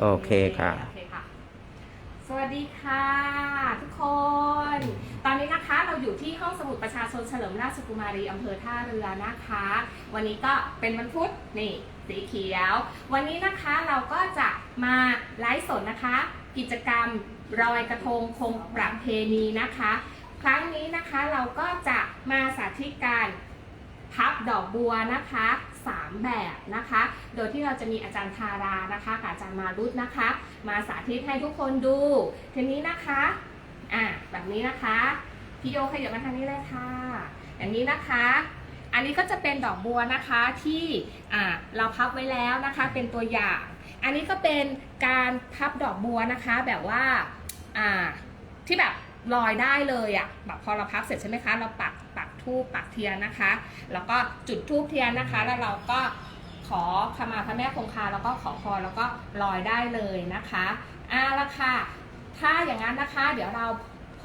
โอเคค่ะ โอเคค่ะ สวัสดีค่ะ ทุกคน ตอนนี้นะคะเราอยู่ที่ห้องสมุดประชาชนเฉลิมราชกุมารีอำเภอท่าเรือนะคะ วันนี้ก็เป็นวันพุธนี่สีเขียว วันนี้นะคะเราก็จะมาไลฟ์สดนะคะ กิจกรรมรอยกระทงคงประเพณีนะคะ ครั้งนี้นะคะเราก็จะมาสาธิตการพับดอกบัวนะคะ สามแบบนะคะ โดยที่เราจะมีอาจารย์ทารานะคะกับอาจารย์มารุตนะคะ มาสาธิตให้ทุกคนดู ทีนี้นะคะอะแบบนี้นะคะพี่โยขยับมาทางนี้เลยค่ะอย่างนี้นะคะอันนี้ก็จะเป็นดอกบัวนะคะที่อ่าเราพับไว้แล้วนะคะเป็นตัวอย่าง อันนี้ก็เป็นการพับดอกบัวนะคะแบบว่าอ่าที่แบบลอยได้เลยอะ่ะแบบพอเราพับเสร็จใช่ไหมคะ เราปักปัก ทูปปักเทียนนะคะ แล้วก็จุดทูบเทียนนะคะ แล้วเราก็ขอขมาพระแม่คงคาแล้วก็ขอพรแล้วก็ลอยได้เลยนะคะอ่าละค่ะ ถ้าอย่างนั้นนะคะ เดี๋ยวเรา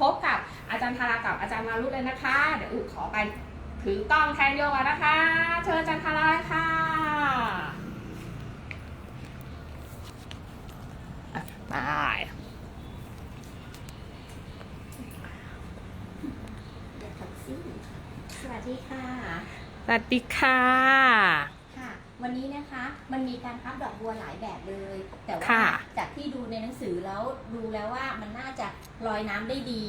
พบกับอาจารย์ธารากับอาจารย์มารุเลยนะคะ เดี๋ยวอุขอไปถือกล้องแทนโยกนนะคะ เชิญอาจารย์ธาราค่ะอะไวัสดีค่ะ สวัสดีค่ะ ค่ะ วันนี้นะคะมันมีการพับดอกบัวหลายแบบเลย แต่ว่าค่ะจากที่ดูในหนังสือแล้วดูแล้วว่ามันน่าจะลอยน้ำได้ดี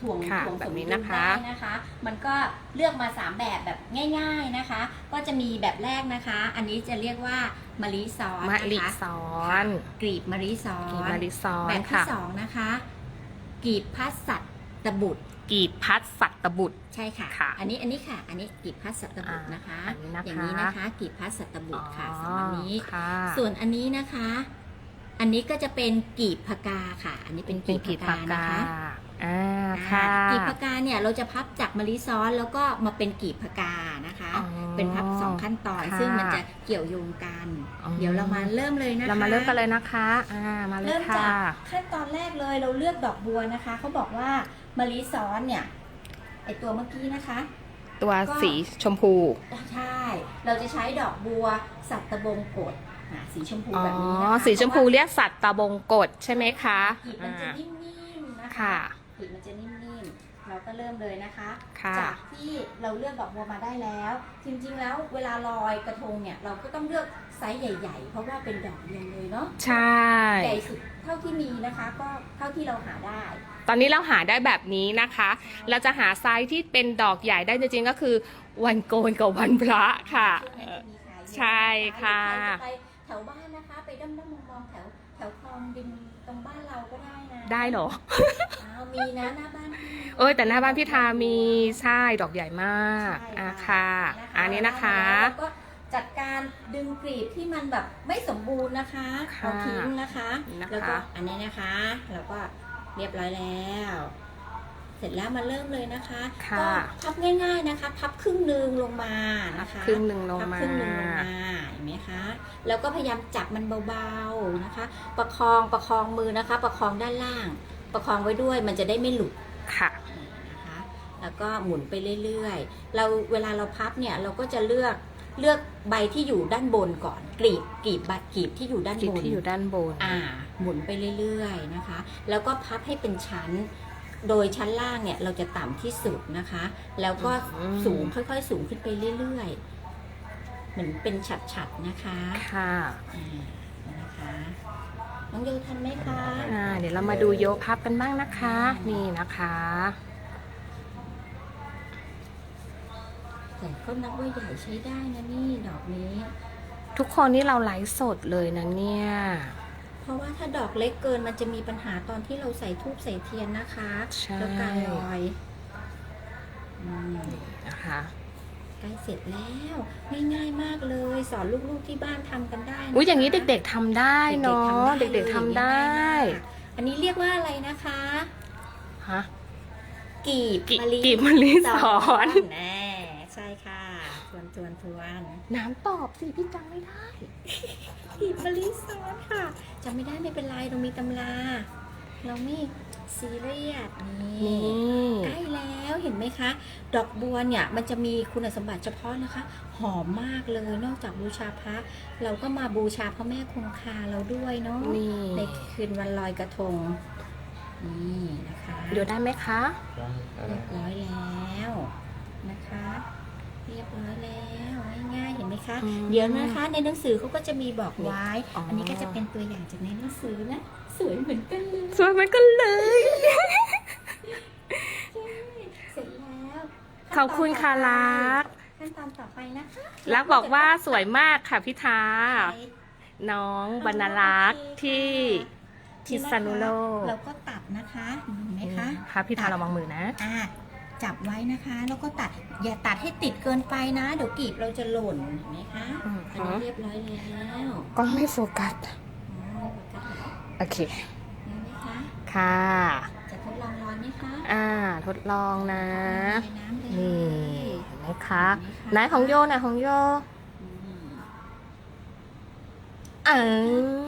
ถ่วงค่ะถ่วงแบสบมนี้ดุลนะคะ ได้นะคะ มันก็เลือกมาสามแบบแบบง่ายๆนะคะ ก็จะมีแบบแรกนะคะ อันนี้จะเรียกว่ามะลิซ้อนมะนะคะลิซ้อนกลีบมะลิซ้อน กีบมะลิซ้อนแบบที่ค่ะ สองนะคะกลีบพัดสัตตบุตร กีบพัดสัตตบุตร ใช่ค่ะ ค่ะอันนี้อันนี้ค่ะ อันนี้กลีบพัดสัตตบุตรนะคะอ่าอันนี้นะคะ อย่างนี้นะคะกลีบพัดสัตตบุตรค่ะสองอันนี้ ค่ะ ส่วนอันนี้นะคะ อันนี้ก็จะเป็นกีบพกาค่ะ อันนี้เป็นกีบพกานะคะอ่าอ่าค่ะกีบพกาเนี่ยเราจะพับจากมะลิซ้อนแล้วก็มาเป็นกีบพกานะคะ อ๋อ เป็นพับสองขั้นตอน ค่ะซึ่งมันจะเกี่ยวโยงกัน อ๋อ เดี๋ยวเรามาเริ่มเลยนะคะเรามาเริ่มกันเลยนะคะอ่ามาเลยเริ่มค่ะจากขั้นตอนแรกเลยเราเลือกดอกบัวนะคะเขาบอกว่ามะลิซ้อนเนี่ยไอตัวเมื่อกี้นะคะ ตัวก็สีชมพู ใช่ เราจะใช้ดอกบัวสัตตบงกฎอะสีชมพูอ๋อ แบบนี้นะคะสีชมพูเพราะว่าเรียกสัตว์ตะบงกฎใช่ไหมคะกลีบมันอ่าจะนิ่มๆนะคะค่ะกลีบมันจะนิ่มๆ เราก็เริ่มเลยนะคะค่ะจากที่เราเลือกดอกบัวมาได้แล้ว จริงๆแล้วเวลาลอยกระทงเนี่ยเราก็ต้องเลือกไซส์ใหญ่ ๆ เพราะว่าเป็นดอกเดียวเลยเนาะใช่ใหญ่สุดเท่าที่มีนะคะ ก็เท่าที่เราหาได้ ตอนนี้เราหาได้แบบนี้นะคะ เราจะหาไซส์ที่เป็นดอกใหญ่ได้จริงๆก็คือ วันโกนกับวันพระค่ะช่วงนั้นจะมีขายเยอะใช่ค่ะใครจะไปแถวบ้านนะคะไปด้อมๆมองๆแถวแถวคลองดินตรงบ้านเราก็ได้นะได้เหรออ้าวมีนะหน้าบ้านพี่ เอ้ยแต่หน้าบ้านพี่ทามีใช่ดอกใหญ่มากใช่อะค่ะอันนี้นะคะ แล้วก็จัดการดึงกลีบที่มันแบบไม่สมบูรณ์นะคะค่ะเอาทิ้งนะคะนี่นะคะ แล้วก็อันนี้นะคะเราก็เรียบร้อยแล้ว เสร็จแล้วมาเริ่มเลยนะคะค่ะก็พับง่ายๆนะคะ พับครึ่งหนึ่งลงมานะคะครึ่งหนึ่งลงพับมา ครึ่งหนึ่งลงมาเห็นไหมคะแล้วก็พยายามจับมันเบาๆนะคะ ประคองประคองมือนะคะ ประคองด้านล่าง ประคองไว้ด้วยมันจะได้ไม่หลุด ค่ะนะคะแล้วก็หมุนไปเรื่อยๆ เราเวลาเราพับเนี่ยเราก็จะเลือกเลือกใบที่อยู่ด้านบนก่อนกลีบกลีบใบกลีบที่อยู่ด้านกีบบนที่อยู่ด้านบนอ่า หมุนไปเรื่อยๆนะคะ แล้วก็พับให้เป็นชั้น โดยชั้นล่างเนี่ยเราจะต่ำที่สุดนะคะ แล้วก็อืมสูงค่อยๆ สูงขึ้นไปเรื่อยๆเหมือนเป็นฉัดๆนะคะค่ะอ่านะคะ น้องโยทันไหมคะอ่าเดี๋ยวเรามาดูโยพับกันบ้างนะคะ นี่นะคะแต่ก็นับว่าใหญ่ใช้ได้นะนี่ดอกนี้ ทุกคนนี่เราไลฟ์สดเลยนะเนี่ย เพราะว่าถ้าดอกเล็กเกินมันจะมีปัญหาตอนที่เราใส่ทูบใส่เทียนนะคะใช่แล้วการลอยอืมนะคะ ใกล้เสร็จแล้วง่ายๆมากเลย สอนลูกๆที่บ้านทำกันได้นะคะอุ้ยอย่างนี้เด็กๆทำได้เนาะเด็กๆทำได้อันนี้เรียกว่าอะไรนะคะ ฮะกีบกีมะลิกีบมะลิสอน แน่ใช่ค่ะทวนทวนทวนน้ำตอบสิพี่จำไม่ได้ กีบมะลิสอนค่ะจำไม่ได้ไม่เป็นไรเรามีตำรา เราไม่ ซีเรียสนี่นี่ใกล้แล้วเห็นไหมคะ ดอกบัวเนี่ยมันจะมีคุณสมบัติเฉพาะนะคะ หอมมากเลยนอกจากบูชาพระเราก็มาบูชาพระแม่คงคาเราด้วยเนาะนี่ในคืนวันลอยกระทงนี่นะคะดูได้ไหมคะเรียบร้อยแล้วนะคะ เรียบร้อยแล้วง่ายๆเห็นไหมคะอืมเดี๋ยวนะคะในหนังสือเขาก็จะมีบอกไว้อ๋ออัอันนี้ก็จะเป็นตัวอย่างจากในหนังสือนะ สวยเหมือนกันเลยสวยเหมือนกันเลย เสร็จแล้วขอบคุณค่ะรัก ขั้นตอนต่อไปนะคะรักบอกว่าสวยมากค่ะพี่ทาใช้ น้องบรรณรักษ์ที่พิษณุโลกเราก็ตัดนะคะเห็นไหมคะค่ะพี่ทาระวังมือนะ อ่าจับไว้นะคะ แล้วก็ตัดอย่าตัดให้ติดเกินไปนะ เดี๋ยวกรีบเราจะหล่นเห็นไหมคะอืม อันนี้เรียบร้อยแล้วก็ไม่โฟกัส อ๋อโฟกัสเหรอ โอเคเห็นไหมคะค่ะ จะทดลองร้อนไหมคะอ่า ทดลองนะในน้ำเลยนี่เห็นไหมคะไหนของโยไหนของโยอืมเอ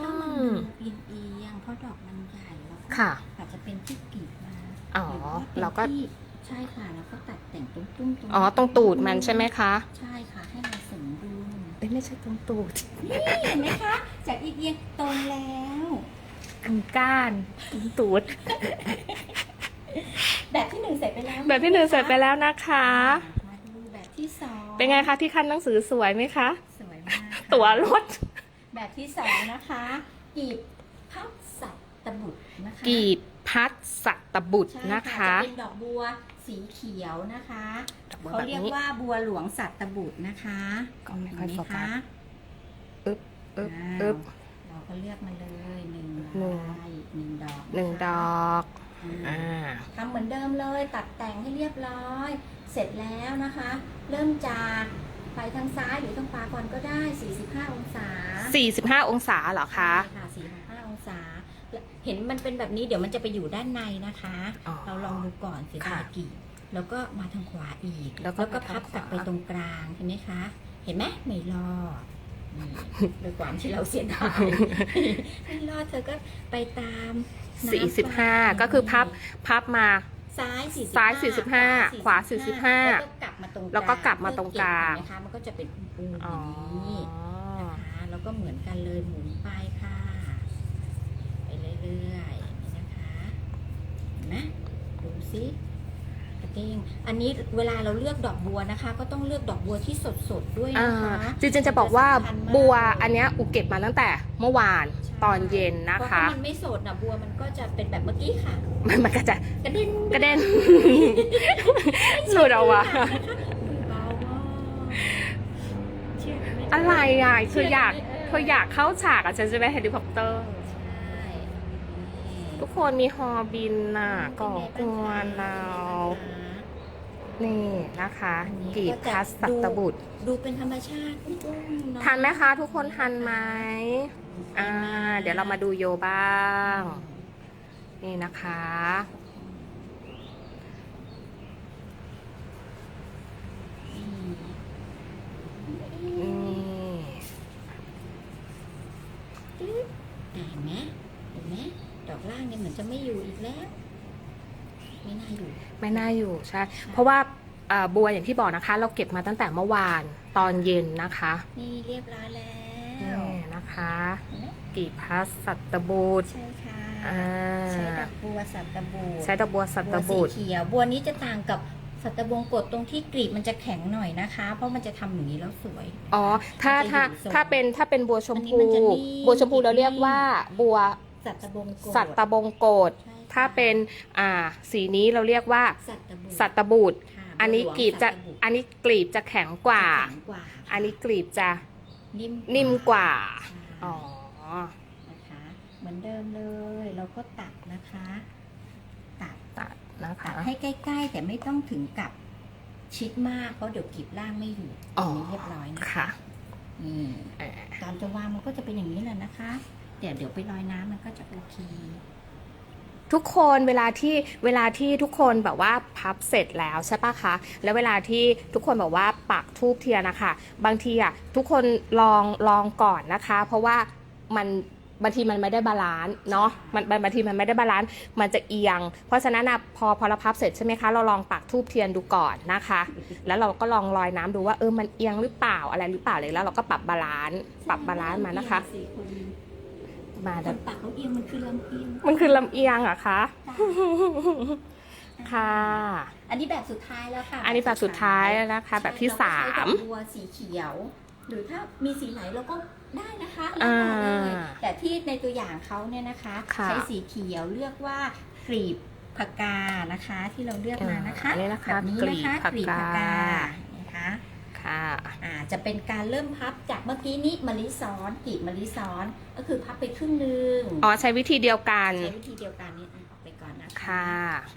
ถ้ามันอดูเอียงๆเพราะดอกมันใหญ่แล้วก็ค่ะ อาจจะเป็นที่กรีบมาอ๋อหรือว่าเป็นเราก็ ที่ใช่ค่ะแล้วก็ตัดแต่งตุ้มตุ้มๆตรงอ๋อ ตรงตูดมันใช่ไหมคะ ใช่ค่ะให้มันสมดุล เอ้ยไม่ใช่ตรงตูด นี่เห็นไหมคะ จากอีเอียงตรงแล้ว อันก้านตรงตูด แบบที่หนึ่งเสร็จไปแล้วแบบที่หนึ่งเสร็จไปแล้วนะคะ มาดูแบบที่สองเป็นไงคะที่ขั้นหนังสือสวยไหมคะ สวยมากค่ะตั๋วรถ แบบที่สองนะคะกีบพับสัตตบุตรนะคะกีบพัดสัตบุตรใช่นะคะจะเป็นดอกบัวสีเขียวนะคะดอกบัวเขาแบบเรียกนี้ว่าบัวหลวงสัตตบุตรนะคะก็ไม่ค่อยเห็นโฟไหมกัสคะ อึ๊บอึ๊บอ้าวอึ๊บเราก็เลือกมาเลยหนึ่ง หนึ่งใบหนึ่งดอกหนึ่งะคะดอกอ่าอ่าทำเหมือนเดิมเลยตัดแต่งให้เรียบร้อย เสร็จแล้วนะคะ เริ่มจากไปทางซ้ายหรือทางขวาก่อนก็ได้ 45 องศา 45 องศาเหรอคะใช่ค่ะ45 องศา เห็นมันเป็นแบบนี้เดี๋ยวมันจะไปอยู่ด้านในนะคะอ๋อเราลองดูก่อนเสียดายค่ะกี่แล้วก็มาทางขวาอีก แล้วก็ก็พับทางขวากลับไปตรงกลางเห็นไหมคะ เห็นไหมไม่รอดนี่ ด้วยความที่เราเสียดายไม่รอดเธอก็ไปตามน้ำไป45ก็คือพับพับมาซ้าย45ซ้าย45ขวา45แล้วก็กลับมาตรงแล้วก็กลับมาตรงกลางเพื่อเบเห็นไหมคะมันก็จะเป็นปูๆออ๋อย่างนี้นะคะแล้วก็เหมือนกันเลยหมุนไปค่ะ ไปเรื่อยๆนี่นะคะเห็นไหมดูสิกระ เด้ง อันนี้เวลาเราเลือกดอกบัวนะคะ ก็ต้องเลือกดอกบัวที่สดๆด้วยอ่านะคะจริงๆจะบอกว่าบัวอันเนี้ยอุเก็บมาตั้งแต่เมื่อวานตอนเย็นนะเพราะคะถ้ามันไม่สดนะบัวมันก็จะเป็นแบบเมื่อกี้ค่ะ มันมันก็จะกระเด็นกระเด็นหลุดออกมาเบามากเชื่อหมอะไรอะเธออยากเธออยากเข้าฉากอะฉันจะไปเฮลิคอปเตอร์ใช่ทุ กคนมีฮอบินน่ะก่อกวนเรานี่นะคะกีบพัสสัตบุตร ดูเป็นธรรมชาติอุ้มๆเอะทันไหมคะ ทุกคนทันไหมอ่า เดี๋ยวเรามาดูโยบ้าง นี่นะคะ นี่ เห็นไหมเห็นไหมดอกล่าง เนี่ยเหมือนจะไม่อยู่อีกแล้ว ไม่น่าอยู่ ไม่น่าอยู่ใช่ เพราะว่าเอ่อบัวอย่างที่บอกนะคะ เราเก็บมาตั้งแต่เมื่อวานตอนเย็นนะคะ นี่เรียบร้อยแล้นี่วนะคะเห็นไหมกีบพัสสัตบุตรใช่ค่ะอ่าใช้ดอกบัวสัตตบูรใช้ดอกบัวสัตบัวบุสีตรเขียวบัวนี้จะต่างกับสัตตบงกฎตรงที่กลีบมันจะแข็งหน่อยนะคะ เพราะมันจะทำอย่างนี้แล้วสวย อ๋อ ถ้ามันจะถ้าอยู่ทรงถ้าเป็นถ้าเป็นบัวชมอันนี้พูมันจะนิ่มบัวชมพูเราเรียกว่าบัว สัตตบงกฎสัตตบงโกดใช่ค่ะ ถ้าเป็นอ่าสีนี้เราเรียกว่า สัตตบูรสัตบุตรค่ะอันนี้บัวหลวงกลีบจะสัตตบุตรอันนี้กลีบจะแข็งกว่า จะแข็งกว่าอันนี้กลีบจะนิ่มนิ่มกว่าใช่อ๋อ นะคะ เหมือนเดิมเลย เราก็ตัดนะคะ ตัด ตัดนะตัคะดให้ใกล้ๆ แต่ไม่ต้องถึงกับชิดมากเพราะเดี๋ยวกลีบล่างไม่อยู่อ๋อนนี้เรียบร้อยนะค่ะนี่เอ่อตอนจะวางมันก็จะเป็นอย่างนี้แหละนะคะ เดี๋ยวเดี๋ยวไปลอยน้ำมันก็จะโอเค ทุกคนเวลาที่เวลาที่ทุกคนแบบว่าพับเสร็จแล้วใช่ปะคะ แล้วเวลาที่ทุกคนแบบว่าปักทูบเทียนนะคะ บางทีอะทุกคนลองลองก่อนนะคะ เพราะว่ามันบางทีมันไม่ได้บาลานซ์เนาะมันบางทีมันไม่ได้บาลานซ์มันจะเอียง เพราะฉะนั้นนะพอพอเราพับเสร็จใช่ไหมคะ เราลองปักทูบเทียนดูก่อนนะคะ แล้วเราก็ลองลอยน้ำดูว่าเออมันเอียงหรือเปล่าอะไรหรือเปล่าเลยแล้วเราก็ปรับบาลานซ์ปรับบาลานซ์มานะคะ มาคเดี๋ยนวปักเขาเอียงมันคือลำเอียงมันคือลำเอียงเหรอะคะ ค่ะ อันนี้แบบสุดท้ายแล้วค่ะอันนี้แบบสุดท้ายแล้วนะคะ แบบที่สามเรก็ใช้ดอกบัวสีเขียว หรือถ้ามีสีไหนเราก็ได้นะคะอ่าเลือกเอาเลยแต่ที่ในตัวอย่างเขาเนี่ยนะคะค่ะใช้สีเขียวเลือกว่ากรีบผักกานะคะ ที่เราเลือกมานะคะอันนี้นะคะแบบนี้นะคะกลีบผักกานะ คะค่ะอ่าจะเป็นการเริ่มพับจากเมื่อกี้นี้มะลิซ้อนกรีบมะลิซ้อน ก็คือพับไปครึ่งหนึ่งอ๋อใช้วิธีเดียวกัน ใช้วิธีเดียวกันนี่อะออกไปก่อนนะคะค่ะ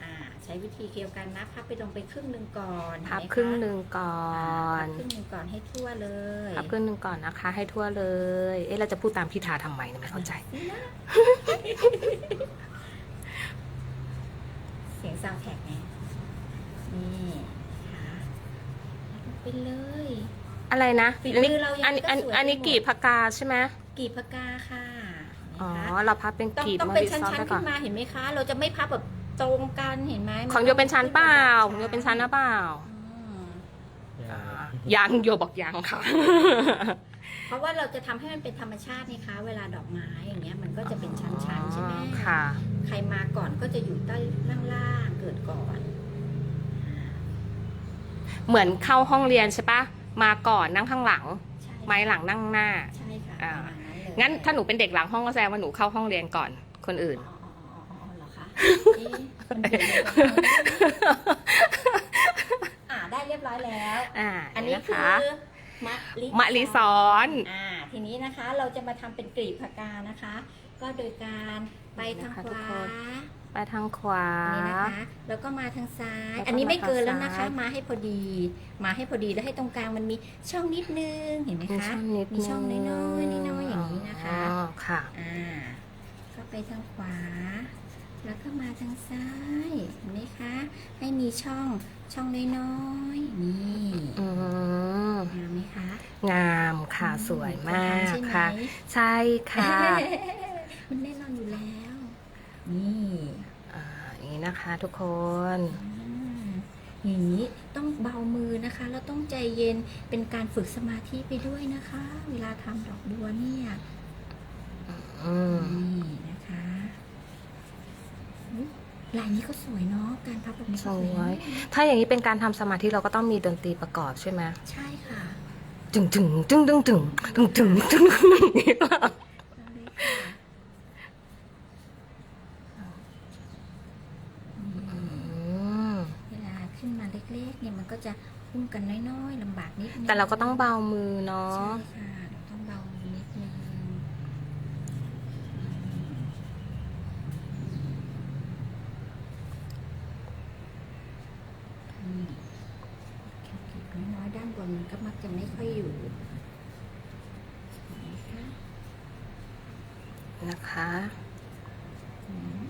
อ่าใช้วิธีเดียวกันนะพับไปลงไปครึ่งหนึ่งก่อนพับเห็นไหมะครึ่งหนึ่งก่ออ่านพับครึ่งหนึ่งก่อนให้ทั่วเลยพับครึ่งหนึ่งก่อนนะคะ ให้ทั่วเลย เอ๊ะเราจะพูดตามพิธาทำไมเนี่ยไม่เข้าใจเสียงซาวแท็กไงนี่ค่ะ ไปเลย อะไรนะฝีอันมืนี้อเรายังอันไงก็อันสวยอันนี้ไปหมดกีบผักกาใช่ไหมกีบปากกาค่ะอ๋อนะคะเราพับเป็นต้องกีบต้องมะเป็นลิชั้ซ้อนนไปๆก่อขึ้นนมาเห็นไหมคะ เราจะไม่พับแบบตรงกันเห็นไหมมัของโยเป็นชั้นเปล่าของโยเป็นชั้นหรือเปล่าอืมอ่ายังโยบอกยังค่ะ เพราะว่าเราจะทำให้มันเป็นธรรมชาตินี่คะ เวลาดอกไม้อย่างเงี้ยมันก็จะเป็นชั้นๆใช่ไหมค่ะ ใครมาก่อนก็จะอยู่ใต้ล่างๆเกิดก่อน เหมือนเข้าห้องเรียนใช่ปะมาก่อนนั่งข้างหลัง ใช่ไม้หลังนั่งหน้า ใช่ค่ะอ่า ประมาณนั้นเลยงั้นถ้าหนูเป็นเด็กหลังห้องก็แสดงว่าหนูเข้าห้องเรียนก่อนคนอื่น อ๋ออ๋ออ๋ออ๋อเหรอคะเอ๊ะมันเดี๋ยวอ่าได้เรียบร้อยแล้ว อ่าอันนี้นะคืคะอมะลิมะลิซ้อนอ่าทีนี้นะคะเราจะมาทำเป็นกลีบผักกานะคะ ก็โดยการไปทางขวา ไปทางขวาอันนี้นะคะ แล้วก็มาทางซ้าย แล้วก็อันนี้ไม่เกินแล้วนะคะมาทางซ้ายมาให้พอดี มาให้พอดีแล้วให้ตรงกลางมันมีช่องนิดนึง เห็นไหมมีคะ ช่องนิดมีช่องน้อยๆน้อยๆอย่างนี้นะคะ อ๋อค่ะ อ่าก็ไปทางขวา แล้วก็มาทางซ้ายเห็นไหมคะ ให้มีช่องช่องน้อยๆนี่อืมงามไหมคะงามค่ะ สวยมากใช่ไหมค่ะ ใช่ค่ะมันแน่นอนอยู่แล้ว นี่ อ่าอย่าง นี้นะคะ ทุกคนอืมอย่างนี้ต้องเบามือนะคะ แล้วต้องใจเย็นเป็นการฝึกสมาธิไปด้วยนะคะ เวลาทำดอกบัวเนี่ยอืมนี่นะคะอุ๊ยลายนี้ก็สวยเนาะการพับแบบนี้ก็สสววยยถ้าอย่างนี้เป็นการทำสมาธิเราก็ต้องมีดนตรีประกอบใช่ไหมใช่ค่ะ จึงจึงจึงจึงจึงจึงจึงจึงจึงอย่างนี้ป่ะ เอาเลยค่ะนี่ อืม เวลาขึ้นมาเล็กๆ เนี่ยมันก็จะพุ่ง กันน้อยๆลำบากนิดนึงแต่เราก็ต้องเบามือเนาะ ใช่ค่ะเราต้องเบามือนิดนึงอืมแค่ขีดน้อยๆด้านบนมันก็มักจะไม่ค่อยอยู่นะคะ นะคะ อืม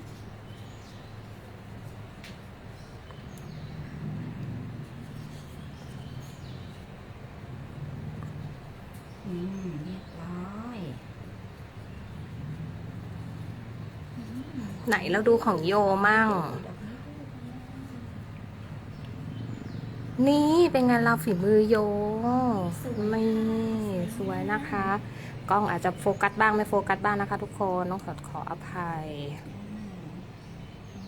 อืมเรียบร้อยอืม ไหนเราดูของโยมั่ง นี่เป็นงานเราฝีมือโยไม่สวยนะคะ กล้องอาจจะโฟกัสบ้างไม่โฟกัสบ้างนะคะ ทุกคนต้องขอขออภัย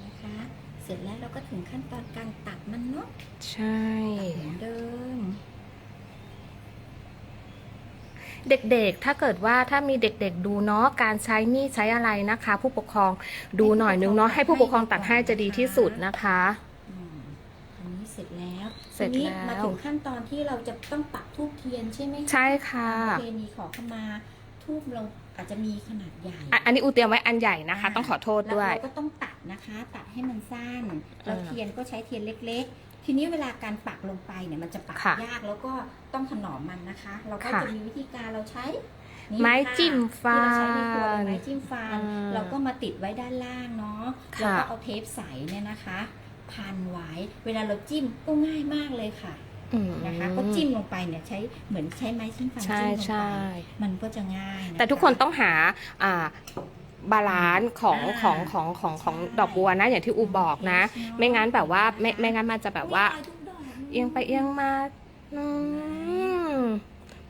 นะคะเสร็จแล้วเราก็ถึงขั้นตอนการตัดมันเนาะใช่เหมือนเดิม เด็กๆ ถ้าเกิดว่าถ้ามีเด็กๆดูเนาะการใช้มีดใช้อะไรนะคะ ผู้ปกครองดูหน่อยนึงเนาะให้ผู้ปกครองตัดให้จะดีที่สุดนะคะ อืมอันนี้เสร็จแล้วเสร็จทีนี้แล้ว มาถึงขั้นตอนที่เราจะต้องปักทูบเทียนใช่ไหมคะใช่ค่ะ ประเพณีขอขมาทูบเราอาจจะมีขนาดใหญ่อะอันนี้อูเตรียมไว้อันใหญ่นะคะ ต้องขอโทษแล้วด้วยเราก็ต้องตัดนะคะ ตัดให้มันสั้นแล้วเออเทียนก็ใช้เทียนเล็ก ๆ ทีนี้เวลาการปักลงไปเนี่ยมันจะปักค่ะยากแล้วก็ต้องถนอมมันนะคะ เราก็ค่ะจะมีวิธีการเราใช้นี่ไม้ค่ะจิ้มฟันที่เราใช้ในครัวเป็นไม้จิ้มฟันอ่าเราก็มาติดไว้ด้านล่างเนาะค่ะ แล้วก็เอาเทปใสเนี่ยนะคะ พันไว้เวลาเราจิ้มก็ง่ายมากเลยค่ะอืมนะคะ ก็จิ้มลงไปเนี่ยใช้เหมือนใช้ไม้ชิ้นฟันใช่จิ้มลงใช่ไปมันก็จะง่ายะะแต่ทุกคนต้องหาอ่า บาลานซ์ของอ่าของของของของใช่ดอกบัวนะ อย่างที่อูบอกนะ ไม่งั้นแบบว่าไม่ไม่งั้นมันจะแบบว่าอุ๊ยตยทุกดอกเอียงไปเอียงมาอืม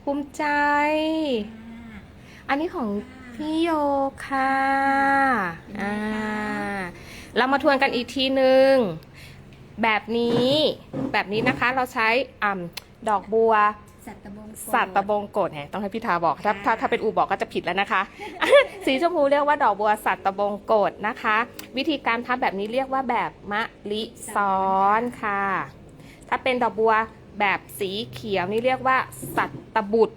ภูมิใจอ่าอันนี้ของพี่โยค่ะเป็นไงอ่าคะเรามาทวนกันอีกทีหนึ่งแบบนี้แบบนี้นะคะเราใช้อ่ำดอกบัว สัตตะบงกฎสัตว์ตะบงกฎเนี่ยต้องให้พี่ทาบอกถ้าถ้าค่ะถ้าเป็นอูบอกก็จะผิดแล้วนะคะ สีชมพูเรียกว่าดอกบัวสัตว์ตะบงกฎนะคะ วิธีการพับแบบนี้เรียกว่าแบบมะลิซ้อนค่ะ ถ้าเป็นดอกบัวแบบสีเขียวนี่เรียกว่าสัตตบุตรสัตตะบุตร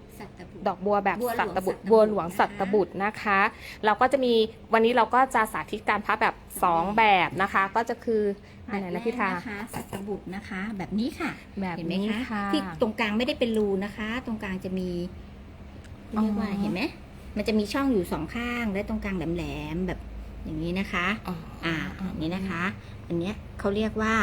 ดอกบัวแบบบัวหลวงสัตตบุตรสัตตบุตรบัวหลวงนะคะสัตตบุตรนะคะ เราก็จะมีวันนี้เราก็จะสาธิตการพับแบบ 2 แบบนะคะ ก็จะคืออันไหนนะพี่ทาแบบแรกนะคะสัตตบุตรนะคะ แบบนี้ค่ะแบบเห็นไหมนี้คะค่ะที่ตรงกลางไม่ได้เป็นรูนะคะ ตรงกลางจะมีเรียกว่าอ๋อเห็นไหมมันจะมีช่องอยู่สองข้างและตรงกลางแหลมๆแบบอย่างนี้นะคะอ๋ออ่าอันนี้นะคะ อันเนี้ยเขาเรียกว่า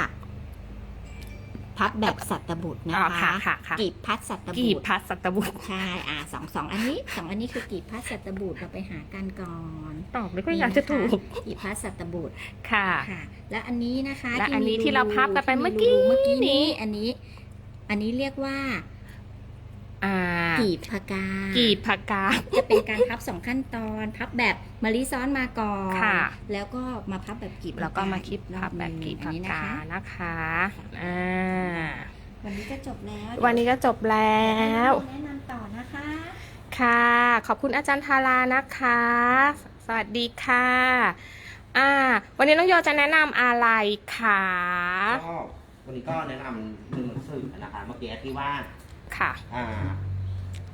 พับแบบสัตตบุตรนะอ๋อคะค่ะค่ะค่ะ กีบพัดสัตตกีบุบตรพัดสัตตบุตรใช่อ่าสองสองอันนี้สองอันนี้คือกีบพัดสัตตบุตรเราไปหากันก่อนตอบไม่ค่อยอยากจะถูกกีบพัดสัตตบุตรค่ะ ค่ะ และอันนี้นะคะและอันนี้มีที่เราพับกันไปที่เมื่อกี้รูเมื่อกี้นี้ นี้อันนี้ อันนี้เรียกว่า อ่ากีบพกากีบผักกาด จะเป็นการพับสองขั้นตอน พับแบบมะลิซ้อนมาก่อนค่ะแล้วก็มาพับแบบกีบแล้วก็มาคิดอีรพับแบบกีบอัผันกนี้นะกาคะนะคะอ่าวันนี้ก็จบแล้ว วันนี้ก็จบแล้วแนะนำต่อนะคะ ค่ะ ขอบคุณอาจารย์ทารานะคะ สวัสดีค่ะอ่าวันนี้น้องโยจะแนะนำอะไรคะก็วันนี้ก็แนะนำหนึ่งหนังสือนะคะเมื่อกี้ที่ว่า ค่ะ อ่า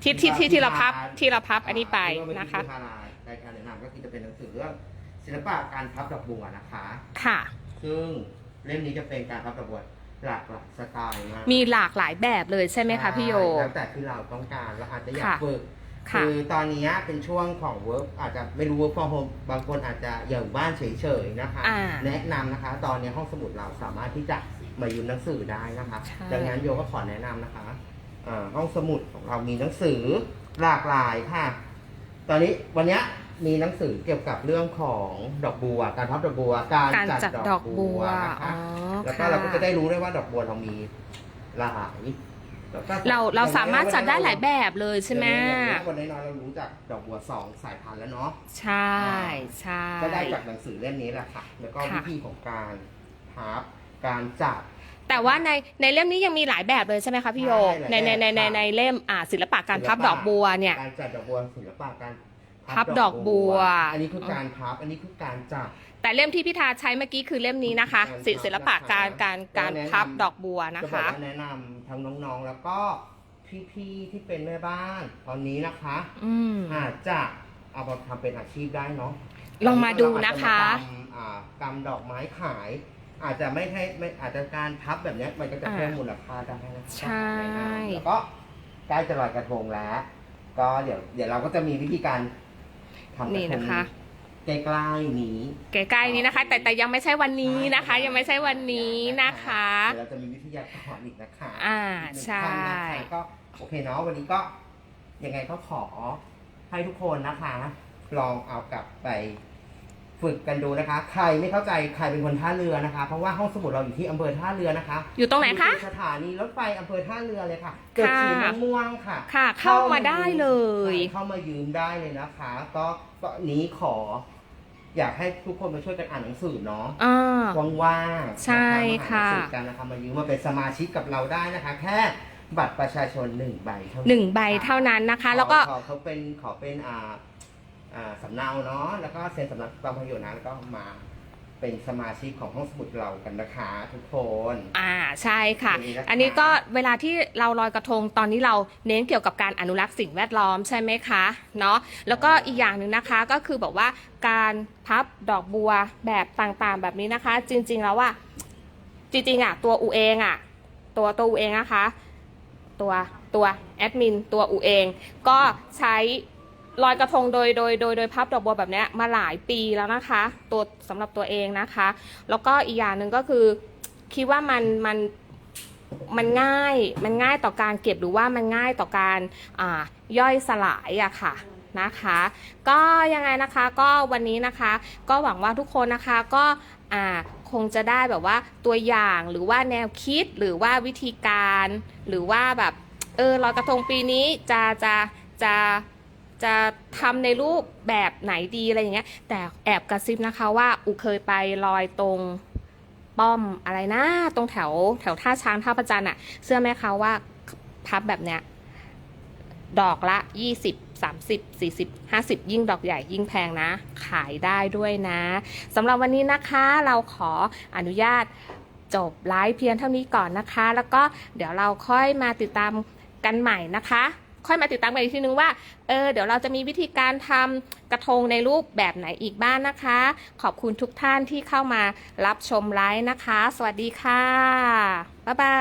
ที่ที่ที่ที่เราพับที่เราพับอันนี้ไปที่ว่านะคะที่ทาราในการแนะนำก็คือจะเป็นหนังสือเรื่องศิลปะการพับดอกบัวนะคะ ค่ะ ซึ่งเล่มนี้จะเป็นการพับดอกบัวหลากหลายสไตล์นะมีหลากหลายแบบเลยใช่ไหมคะพี่โย แล้วแต่ที่เราต้องการเราอาจจะอยากค่ะฝึกค่ะ คือตอนนี้เป็นช่วงของเวิร์กอาจจะไม่รู้ว่าพอ home บางคนอาจจะอยู่บ้านเฉยๆนะคะ อ่า แนะนำนะคะ ตอนนี้ห้องสมุดเราสามารถที่จะมายืมหนังสือได้นะคะ ใช่ ดังนั้นโยก็ขอแนะนำนะคะอ่า ห้องสมุดของเรามีหนังสือหลากหลายค่ะ ตอนนี้วันเนี้ยมีหนังสือเกี่ยวกับเรื่องของดอกบัว การพับดอกบัว การการจัดจัดดดออกกบับัววนะคะอ๋อแล้วก็ค่ะเราก็จะได้รู้ด้วยว่าดอกบัวเรามีหลายแล้วก็เราเราสามารถจัดได้หลายแบบเลยใช่ไหมอย่างนี้วันน้อยๆเรารู้จักดอกบัวสองสายพันธุ์แล้วเนาะใช่ใช่ก็ได้จากหนังสือเล่มนี้แหละค่ะ แล้วก็ค่ะวิธีของการพับการจับ แต่ว่าในในเล่มนี้ยังมีหลายแบบเลยใช่ไหมคะพี่โยใช่ในในในในหลายแบบในเล่มอ่าศิลปะการพับดอกบัวเนี่ย การจัดดอกบัวศิลปะการพับดอกบัว อันนี้คือการพับอันนี้คือการจับ แต่เล่มที่พิธาใช้เมื่อกี้คือเล่มนี้นะคะศิศิลปะการการการแนะนำ พับดอกบัวนะจะบอกคะ ว่าแนะนำทั้งน้องๆ แล้วก็พี่ๆที่เป็นแม่บ้านตอนนี้นะคะ อืม อาจจะเอามาทำเป็นอาชีพได้เนาะลองมาดูนะคะเราอาจจมากำอ่ากำดอกไม้ขาย อาจจะไม่ให้ไม่อาจจะการพับแบบเนี้ยมันก็จะเพิ่มอ่ามูลค่าได้นะใช่แนะนำแล้วก็ใกล้จะลอยกระทงแล้ว ก็เดี๋ยวเดี๋ยวเราก็จะมีวิธีการทำกระนี่ทนะงคะ ใกล้ๆนี้ ใกล้ๆนี้นะคะ แต่แต่ยังไม่ใช่วันนี้นะคะ ยังไม่ใช่วันนี้นะคะ เดี๋ยวเราจะมีวิทยากรอีกนะคะอ่าอีกหนึ่งใช่ ท่านนะคะก็โอเคเนาะวันนี้ก็ยังไงก็ขอให้ทุกคนนะคะ ลองเอากลับไป ฝึกกันดูนะคะ ใครไม่เข้าใจใครเป็นคนท่าเรือนะคะ เพราะว่าห้องสมุดเราอยู่ที่อำเภอท่าเรือนะคะอยู่ตรงไหนคะอยู่สถานีรถไฟอำเภอท่าเรือเลยค่ะเกิดสีม่วงๆค่ะ ค่ะ เข้ามาได้เลย เข้ามายืมได้เลยนะคะ ก็ก็นี้ขอ อยากให้ทุกคนมาช่วยกันอ่านหนังสือเนาะอ่า ว่างๆใช่ค่ะ นมาหาหนังสือกันนะคะมายืมมาเป็นสมาชิกกับเราได้นะคะ แค่บัตรประชาชนหนึ่งใบเท่านั้นหนึ่งใบเท่านั้นนะคะ แล้วก็ขอขอเขาเป็นขอเป็นอ่าอ่า สำเนาเนาะแล้วก็เซ็นสำนักบางประโยชน์นะแล้วก็มาเป็นสมาชิกของห้องสมุดเรากันนะคะทุกคน อ่าใช่ค่ะดีนะคะ อันนี้ก็เวลาที่เราลอยกระทงตอนนี้เราเน้นเกี่ยวกับการอนุรักษ์สิ่งแวดล้อมใช่ไหมคะเนาะแล้วก็อีกอย่างหนึ่งนะคะก็คือบอกว่าการพับดอกบัวแบบต่างๆ แบบนี้นะคะ จริงๆแล้วว่า จริงๆอะตัวอูเองอะ ตัวตัวอูเองนะคะ ตัวตัวแอดมินตัวอูเอง ก็ใช้ ลอยกระทงโดยโดยโดยโดยพับดอกบัวแบบนี้มาหลายปีแล้วนะคะ ตัวสำหรับตัวเองนะคะ แล้วก็อีกอย่างหนึ่งก็คือ คิดว่ามันมันมันง่ายมันง่ายต่อการเก็บหรือว่ามันง่ายต่อการอ่าย่อยสลายอะค่ะนะคะ ก็ยังไงนะคะก็วันนี้นะคะ ก็หวังว่าทุกคนนะคะก็อ่าคงจะได้แบบว่าตัวอย่างหรือว่าแนวคิดหรือว่าวิธีการ หรือว่าแบบเออลอยกระทงปีนี้จะจะจะ จะทำในรูปแบบไหนดีอะไรอย่างเงี้ย แต่แอบกระซิบนะคะว่าอุเคยไปลอยตรงป้อมอะไรนะตรงแถวแถวท่าช้างท่าประจันอะเชื่อไหมคะว่าพับแบบเนี้ยดอกละ 20 30 40 50 ยิ่งดอกใหญ่ยิ่งแพงนะ ขายได้ด้วยนะสำหรับวันนี้นะคะเราขออนุญาตจบไลฟ์เพียงเท่านี้ก่อนนะคะ แล้วก็เดี๋ยวเราค่อยมาติดตามกันใหม่นะคะ ค่อยมาติดตามกันอีกทีนึงว่า เออ เดี๋ยวเราจะมีวิธีการทำกระทงในรูปแบบไหนอีกบ้างนนะคะ ขอบคุณทุกท่านที่เข้ามารับชมไลฟ์นะคะ สวัสดีค่ะ บ๊ายบา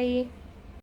ย